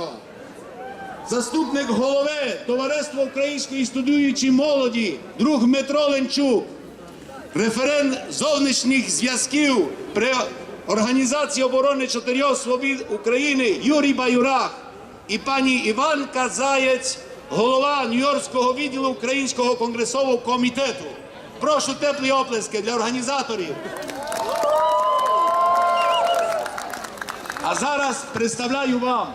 Ромашко, заступник голови Товариства Української студіюючої молоді, друг Дмитро Ленчук, референт зовнішніх зв'язків при Організації оборони чотирьох свобід України Юрій Баюрах і пані Іванка Заєць, голова Нью-Йоркського відділу Українського конгресового комітету. Прошу теплі оплески для організаторів. А зараз представляю вам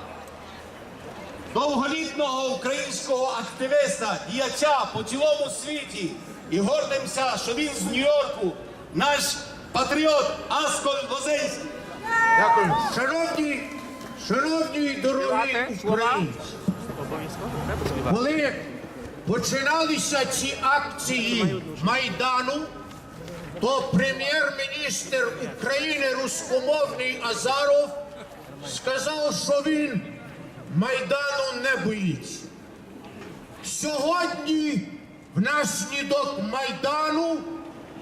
довголітного українського активіста, діяча по цілому світі. І гордимося, що він з Нью-Йорку, наш патріот Аскол Возинський. Дякую. Шановні, шановні і дорогі українці, коли починалися ці акції Майдану, то прем'єр-міністр України руськомовний Азаров сказав, що він Майдану не боїться. Сьогодні внаслідок Майдану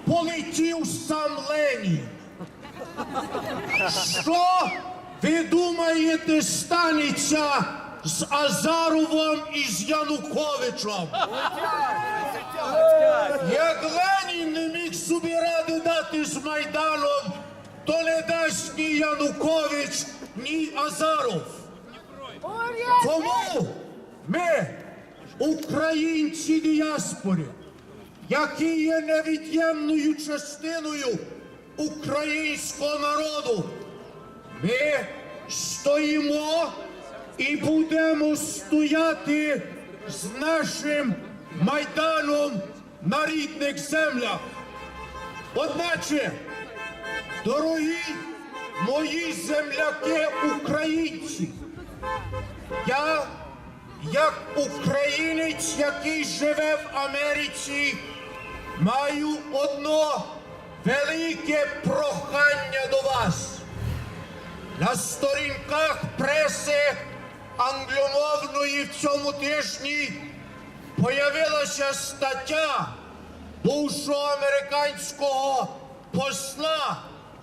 полетів сам Ленін. Що ви думаєте станеться з Азаровим і з Януковичем? Як Ленін не міг собі ради дати з Майданом, то не дасть ні Янукович, ні Азаров. Тому ми, українці діаспори, які є невід'ємною частиною українського народу, ми стоїмо і будемо стояти з нашим майданом на рідних землях. Одначе, дорогі мої земляки українці, я, як українець, який живе в Америці, маю одно велике прохання до вас. На сторінках преси англомовної в цьому тижні появилася стаття бувшого американського посла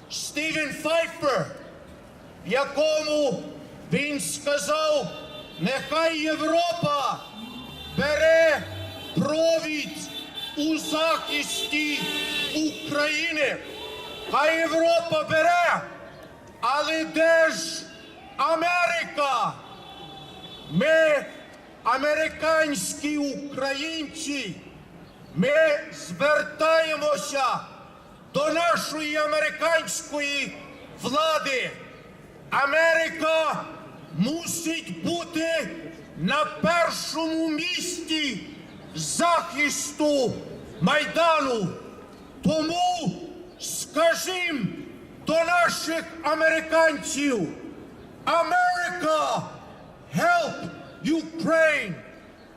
Стівен Файфер, в якому він сказав, нехай Європа бере провід у захисті України. Хай Європа бере, але де ж Америка? Ми, американські українці, ми звертаємося до нашої американської влади. Америка мусить бути на першому місці захисту Майдану. Тому скажімо до наших американців, Америка, help Ukraine!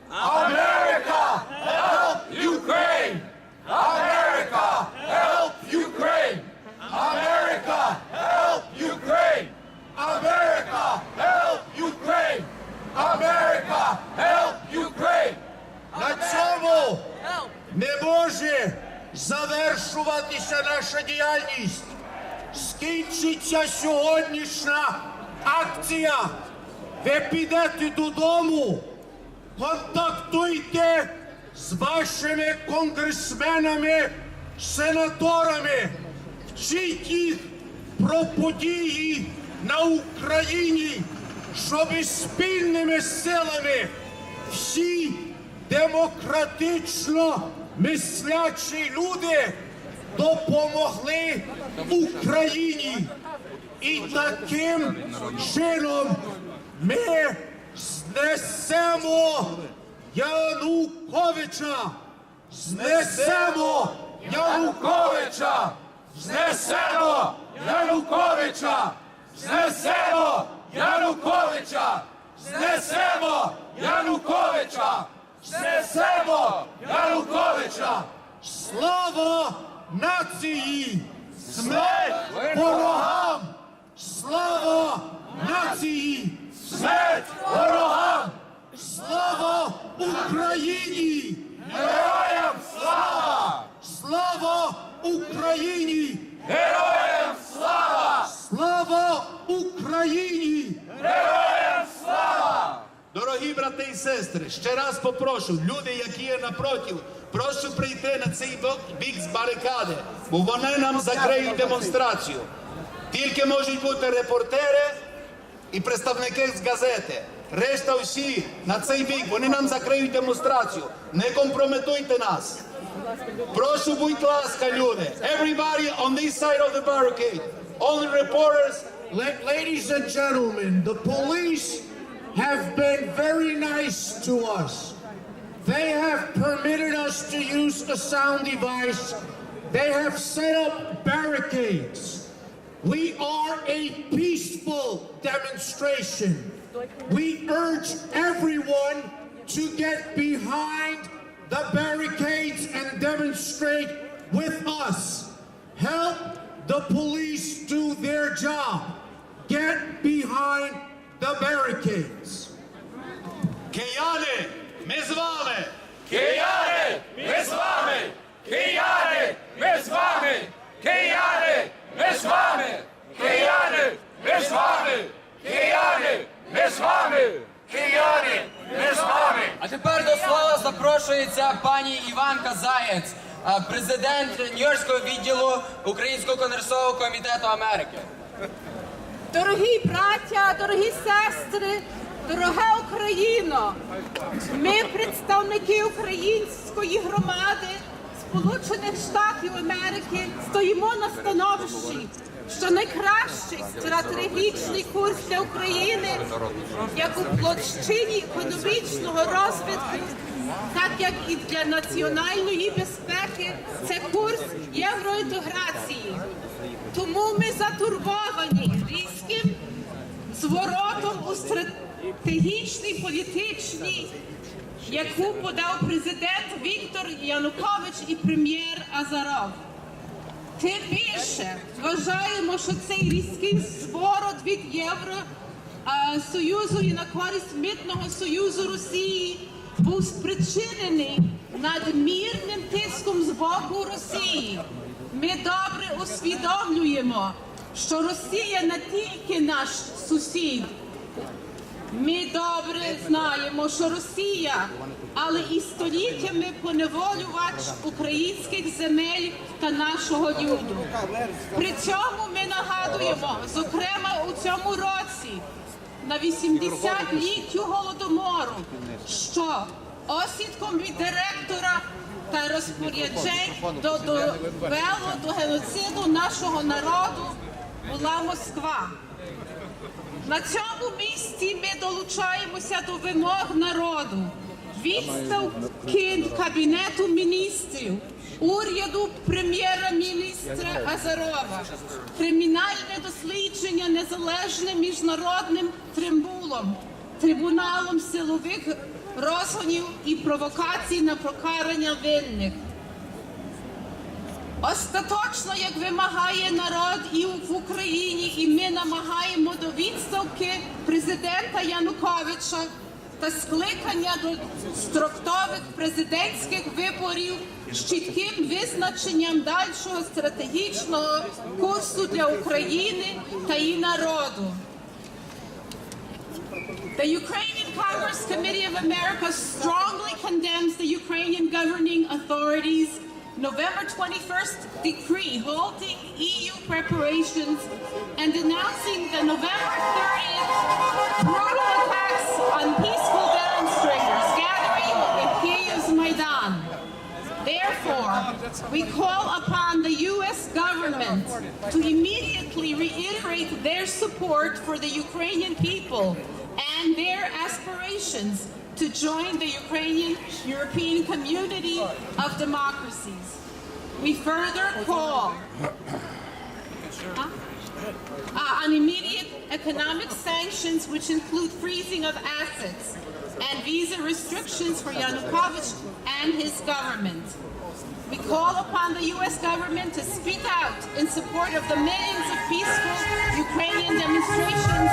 America, help Ukraine! America, help Ukraine! America, help Ukraine! America, help Ukraine! America, help Ukraine! На цьому не може завершуватися наша діяльність. Сьогоднішня акція. Ви підете додому, контактуйте з вашими конгресменами, сенаторами, вчіть їх про події на Україні, щоб спільними силами всі демократично мислячі люди допомогли Україні. І таким чином ми знесемо Януковича, знесемо Януковича, Знесемо Януковича! Знесемо Януковича! Знесемо Януковича! Знесемо Януковича! слава нації, Смерть! ворогам, слава нації, Смерть ворогам! слава Україні! Героям слава! Слава Україні! Героям слава! Слава Україні! Героям! Дорогі брати і сестри, ще раз попрошу, люди, які є напротив, прошу прийти на цей бік з барикади, бо вони нам закриють демонстрацію. Тільки можуть бути репортери і представники з газети. Решта всі на цей бік, вони нам закриють демонстрацію. Не компрометуйте нас. Прошу, будь ласка, люди. Everybody on this side of the barricade. Only reporters Ladies and gentlemen, the police have been very nice to us. They have permitted us to use a sound device. They have set up barricades. We are a peaceful demonstration. We urge everyone to get behind the barricades and demonstrate with us. Help the police do their job. Get behind the barricades. Кияни, ми з вами! Кияни, ми з вами! Кияни, ми з вами! Кияни, ми з вами! Кияни, ми з вами! Кияни, ми з вами! Кияни, ми з вами! А тепер до слова запрошується пані Іванка Заєць, а, президент Нью-Йоркського відділу Українського конгресового комітету Америки. Дорогі браття, дорогі сестри, дорога Україно, ми, представники української громади Сполучених Штатів Америки, стоїмо на становищі, що найкращий стратегічний курс для України, як у площині економічного розвитку, так як і для національної безпеки, це курс євроінтеграції. Тому ми затурбовані зворотом у стратегічній політичній, яку подав президент Віктор Янукович і прем'єр Азаров. Тим більше вважаємо, що цей різкий зворот від Євро а, Союзу і на користь митного союзу Росії був спричинений надмірним тиском з боку Росії. Ми добре усвідомлюємо, що Росія не тільки наш сусід. Ми добре знаємо, що Росія, але і століттями поневолювач українських земель та нашого люду. При цьому ми нагадуємо, зокрема у цьому році, на 80-літтю голодомору, що осідком від директора та розпоряджень до- довело до геноциду нашого народу була Москва. На цьому місці ми долучаємося до вимог народу, відставки Кабінету міністрів, уряду прем'єра-міністра Азарова, кримінальне дослідження незалежним міжнародним трибуналом, трибуналом силових розгонів і провокацій на покарання винних. Остаточно, як вимагає народ і в Україні, і ми намагаємо до відставки президента Януковича та скликання до строктових президентських виборів з чітким визначенням дальшого стратегічного курсу для України та її народу. The Ukrainian Congress Committee of America strongly condemns the Ukrainian governing authorities' November 21st decree halting EU preparations and denouncing the November 30th brutal attacks on peaceful demonstrators gathering in Kiev's Maidan. Therefore, we call upon the U.S. government to immediately reiterate their support for the Ukrainian people and their aspirations to join the Ukrainian European community of democracies. We further call Uh, on immediate economic sanctions, which include freezing of assets and visa restrictions for Yanukovych and his government. We call upon the U.S. government to speak out in support of the millions of peaceful Ukrainian demonstrations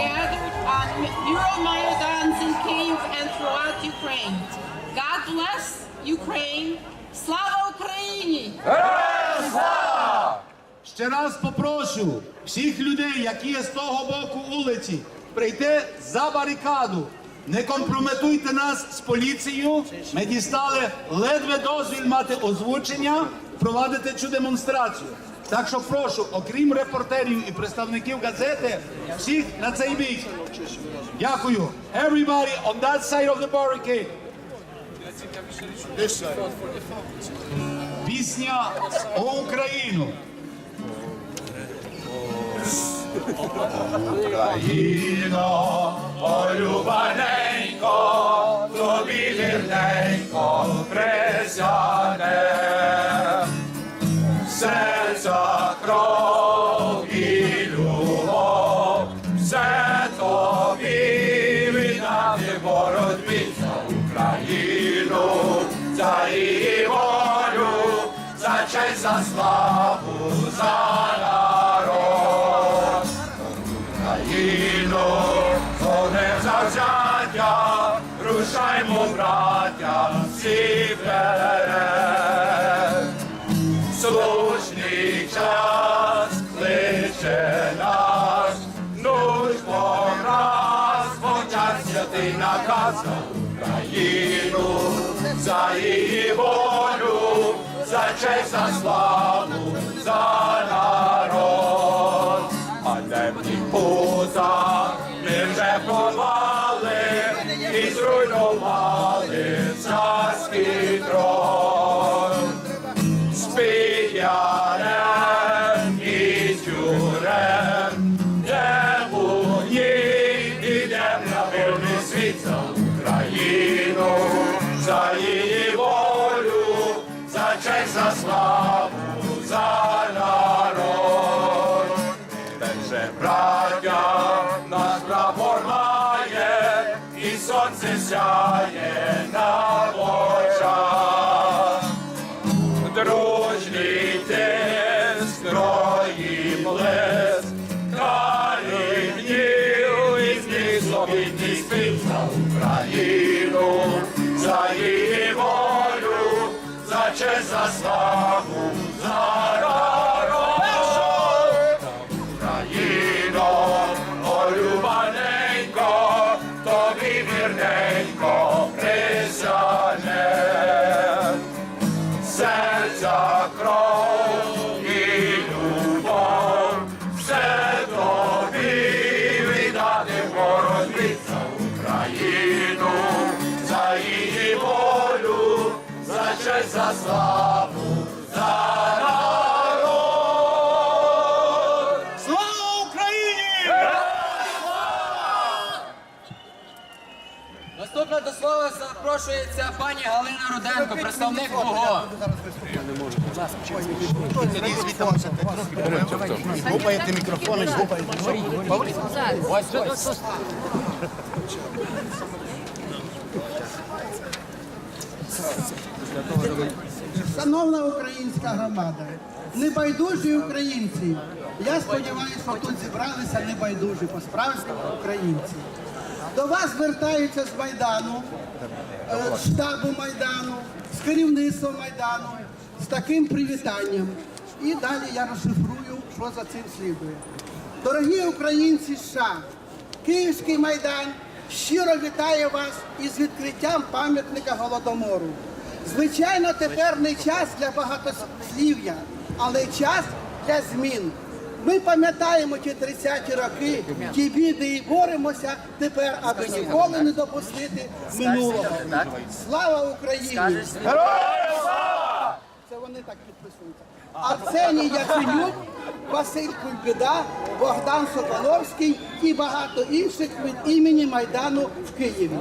gathered on Euromaidans in Kyiv and throughout Ukraine. God bless Ukraine. Slava Ukraini! Ще раз попрошу всіх людей, які є з того боку вулиці, прийти за барикаду Не компрометуйте нас з поліцією. Ми дістали ледве дозвіл мати озвучення, провадити цю демонстрацію. Так що прошу, окрім репортерів і представників газети, всіх на цей бік. Дякую. Everybody on that side of the barricade. Пісня «О Україну». Україно, полюбаненько, тобі вірненько присяде. Серця кров і любов, все тобі віддати боротьбі за Україну, за її волю, за честь, за славу, згодем рушаймо, браття, всі вперед. Слушний час кличе нас, нужбо раз, почать святий наказ за Україну, за її волю, за честь, за славу, за народ. А темні пута вже і зруйнували царський трон. Спить ярем і тюрем, де ній ідем на мирний світ за Україну, за її волю, за честь, за славу, за народ. Браття, сонце сяє на очах. Дружній тиск, строї блиск, калібнів і злісовітній спів за Україну, за її волю, за честь, за славу, Наступна до слова запрошується пані Галина Руденко, представник. Гупаєте мікрофони, гупаєте. Ось ось. Шановна українська громада, небайдужі українці. Я сподіваюся, що тут зібралися небайдужі по справжньому українці. До вас звертаються з Майдану, е, штабу Майдану, з керівництва Майдану, з таким привітанням. І далі я розшифрую, що за цим слідує. Дорогі українці США, Київський майдан щиро вітає вас із відкриттям пам'ятника Голодомору. Звичайно, тепер не час для багатослів'я, але час для змін. Ми пам'ятаємо ті 30-ті роки, ті біди і боремося тепер, аби ніколи не допустити минулого. Слава Україні! Це вони так підписуються. Арсеній Яценюк, Василь Кульбіда, Богдан Соколовський і багато інших від імені Майдану в Києві.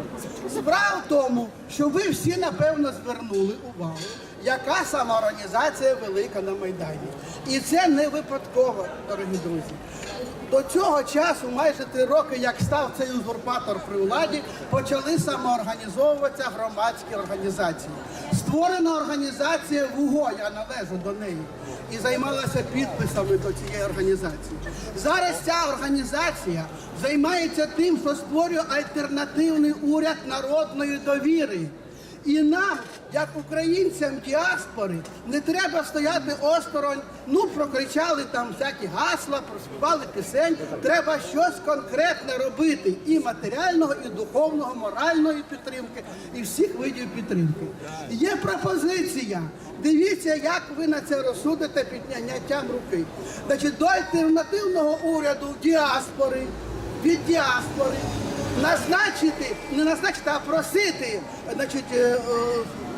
Справа в тому, що ви всі напевно звернули увагу, яка самоорганізація велика на Майдані. І це не випадково, дорогі друзі. До цього часу, майже три роки, як став цей узурпатор при владі, почали самоорганізовуватися громадські організації. Створена організація ВУГО, я належу до неї, і займалася підписами до цієї організації. Зараз ця організація займається тим, що створює альтернативний уряд народної довіри. І нам, як українцям діаспори, не треба стояти осторонь. Ну, прокричали там всякі гасла, проспівали пісень. Треба щось конкретне робити і матеріального, і духовного, моральної підтримки, і всіх видів підтримки. Є пропозиція. Дивіться, як ви на це розсудите підняттям руки. Значить, до альтернативного уряду діаспори від діаспори назначити, не назначити, а просити, значить, е, е,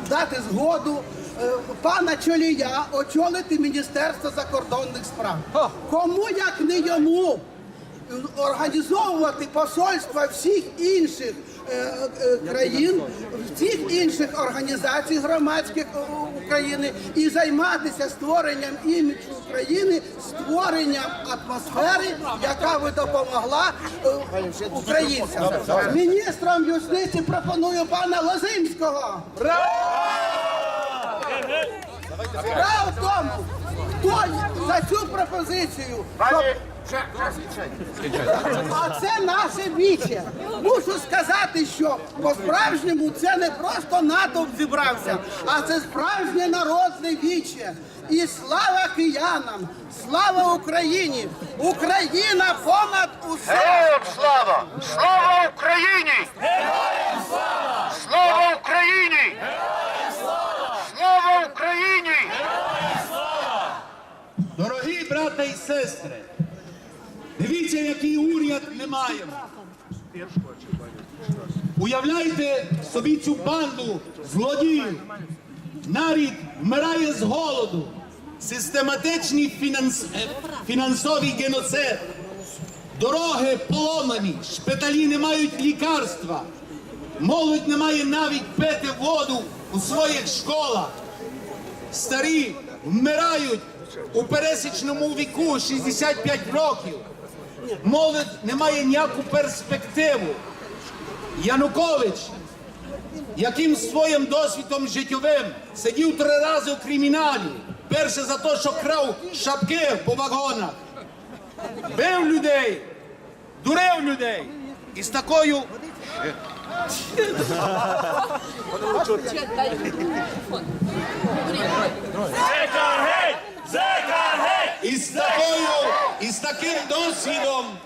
дати згоду е, пана Чолія очолити Міністерство закордонних справ. Кому як не йому організовувати посольства всіх інших країн, всіх інших організацій громадських е, України і займатися створенням іміджу України, створенням атмосфери, яка би допомогла е, українцям. Міністром юстиції пропоную пана Лозинського. Справа в тому, хто за цю пропозицію. А це наше віче. Мушу сказати, що по-справжньому це не просто натовп зібрався, а це справжнє народне віче. І слава киянам! Слава Україні! Україна понад усе! Героям слава! Слава Україні! Слава Україні! Слава Україні! Дорогі брата і сестри, дивіться, який уряд ми маємо. Уявляйте собі цю банду злодіїв. Нарід вмирає з голоду, систематичний фінанс... е, фінансовий геноцид, дороги поломані, шпиталі не мають лікарства, молодь не має навіть пити воду у своїх школах. Старі вмирають у пересічному віку 65 років. Молодь не має ніяку перспективу. Янукович, яким своїм досвідом життєвим сидів три рази у криміналі. Перше за те, що крав шапки по вагонах, бив людей, дурив людей. І з такою геть! Зека геть! і з такою, і з таким досвідом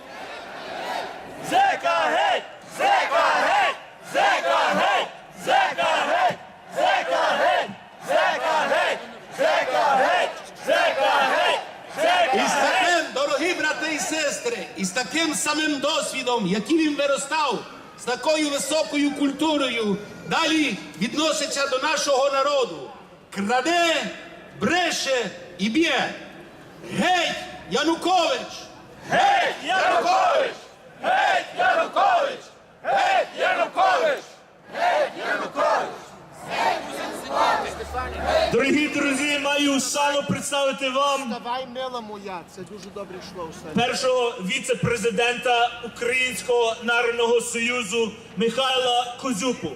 Зека геть! Зека геть! Зека геть! Зека геть! Зека геть! Зека геть! Зека геть! Зека геть! І Зека з геть! таким, дорогі брати і сестри, і з таким самим досвідом, яким він виростав, з такою високою культурою, далі відноситься до нашого народу. Краде, і б'є. Геть, Янукович! Геть, Янукович! Геть, Янукович! Геть, Янукович! Дорогі друзі, маю шану представити вам Давай, мила моя, це дуже добре йшло все. першого віце-президента Українського народного союзу Михайла Козюпу.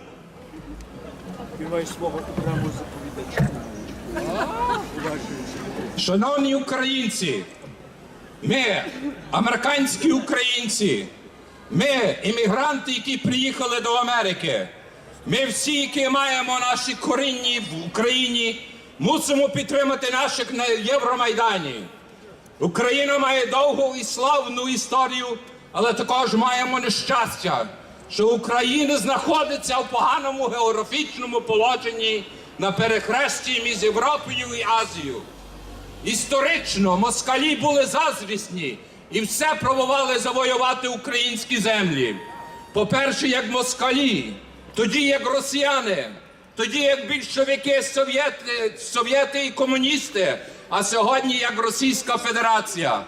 Співай свого окрему заповідача. Шановні українці, ми, американські українці, ми, іммігранти, які приїхали до Америки, ми всі, які маємо наші корінні в Україні, мусимо підтримати наших на Євромайдані. Україна має довгу і славну історію, але також маємо нещастя, що Україна знаходиться в поганому географічному положенні на перехресті між Європою і Азією. Історично москалі були заздрісні і все пробували завоювати українські землі. По-перше, як москалі, тоді як росіяни, тоді як більшовики, совєти, совєти і комуністи, а сьогодні як Російська Федерація.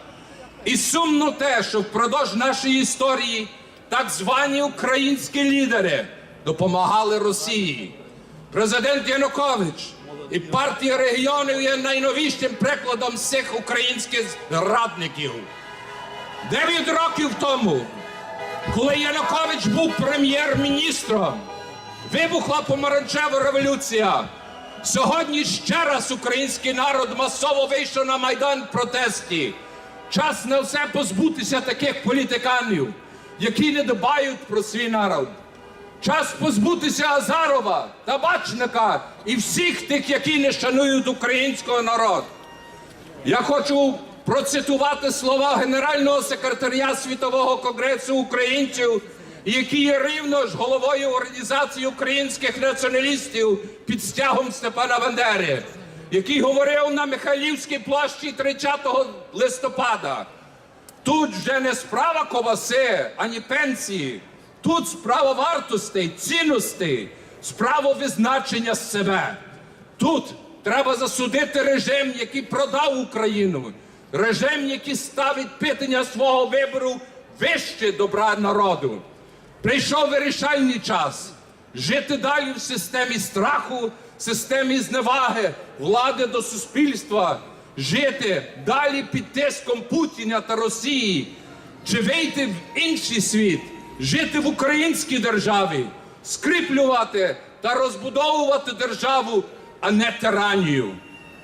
І сумно те, що впродовж нашої історії так звані українські лідери допомагали Росії. Президент Янукович і партія регіонів є найновішим прикладом всіх українських зрадників. Дев'ять років тому, коли Янукович був прем'єр-міністром, вибухла помаранчева революція. Сьогодні ще раз український народ масово вийшов на майдан протесті. Час на все позбутися таких політиканів, які не дбають про свій народ. Час позбутися Азарова, табачника і всіх тих, які не шанують українського народу. Я хочу процитувати слова генерального секретаря Світового конгресу українців, який є рівно ж головою організації українських націоналістів під стягом Степана Бандери, який говорив на Михайлівській площі 30 листопада. Тут вже не справа коваси, ані пенсії. Тут справа вартостей, цінностей, справа визначення себе. Тут треба засудити режим, який продав Україну, режим, який ставить питання свого вибору вище добра народу. Прийшов вирішальний час жити далі в системі страху, системі зневаги, влади до суспільства, жити далі під тиском Путіна та Росії, чи вийти в інший світ, жити в українській державі, скріплювати та розбудовувати державу, а не тиранію.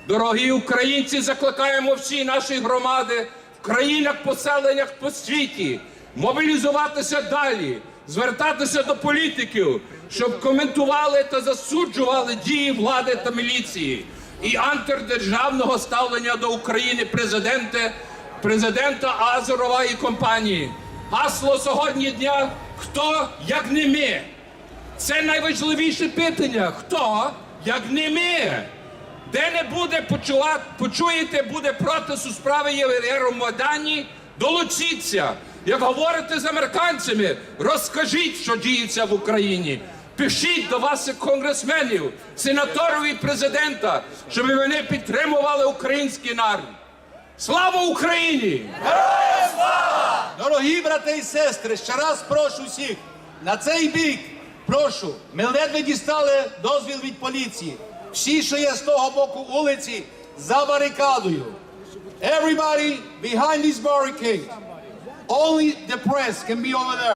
Дорогі українці, закликаємо всі наші громади в країнах, поселеннях по світі мобілізуватися далі, звертатися до політиків, щоб коментували та засуджували дії влади та міліції і антидержавного ставлення до України президента, президента Азарова і компанії. Гасло сьогодні дня хто як не ми. Це найважливіше питання. Хто як не ми? Де не буде почувати, почуєте, буде протест у справі Євромайдані, долучіться. Як говорите з американцями, розкажіть, що діється в Україні. Пишіть до ваших конгресменів, сенаторів і президента, щоб вони підтримували український народ. Слава Україні! Дорогі брати і сестри, ще раз прошу всіх на цей бік. Прошу, ми ледве дістали дозвіл від поліції. Всі, що є з того боку вулиці, за барикадою. Everybody behind this barricade. Only the press can be over there.